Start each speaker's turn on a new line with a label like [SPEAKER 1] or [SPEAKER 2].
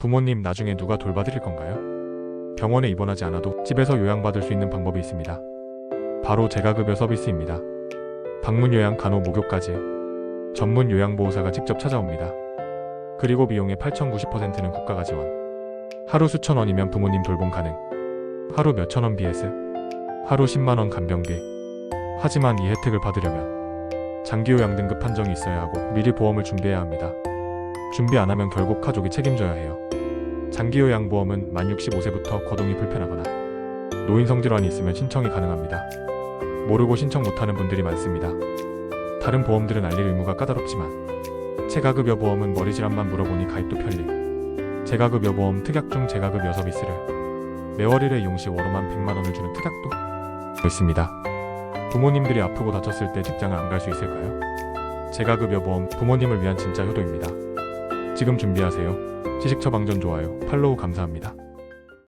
[SPEAKER 1] 부모님 나중에 누가 돌봐드릴 건가요? 병원에 입원하지 않아도 집에서 요양받을 수 있는 방법이 있습니다. 바로 재가급여 서비스입니다. 방문 요양 간호 목욕까지 전문 요양보호사가 직접 찾아옵니다. 그리고 비용의 8,090%는 국가가 지원. 하루 수천 원이면 부모님 돌봄 가능. 하루 몇천 원 BS. 하루 10만 원 간병비. 하지만 이 혜택을 받으려면 장기 요양 등급 판정이 있어야 하고 미리 보험을 준비해야 합니다. 준비 안 하면 결국 가족이 책임져야 해요. 장기요양보험은 만 65세부터 거동이 불편하거나 노인 성 질환이 있으면 신청이 가능합니다. 모르고 신청 못하는 분들이 많습니다. 다른 보험들은 알릴 의무가 까다롭지만 체가급여 보험은 머리 질환만 물어보니 가입도 편리. 재가급여 보험 특약 중 재가급여 서비스를 매월 1회 이용 시 월호만 100만 원을 주는 특약도 있습니다. 부모님들이 아프고 다쳤을 때 직장을 안 갈 수 있을까요? 재가급여 보험 부모님을 위한 진짜 효도입니다. 지금 준비하세요. 지식 처방전 좋아요, 팔로우 감사합니다.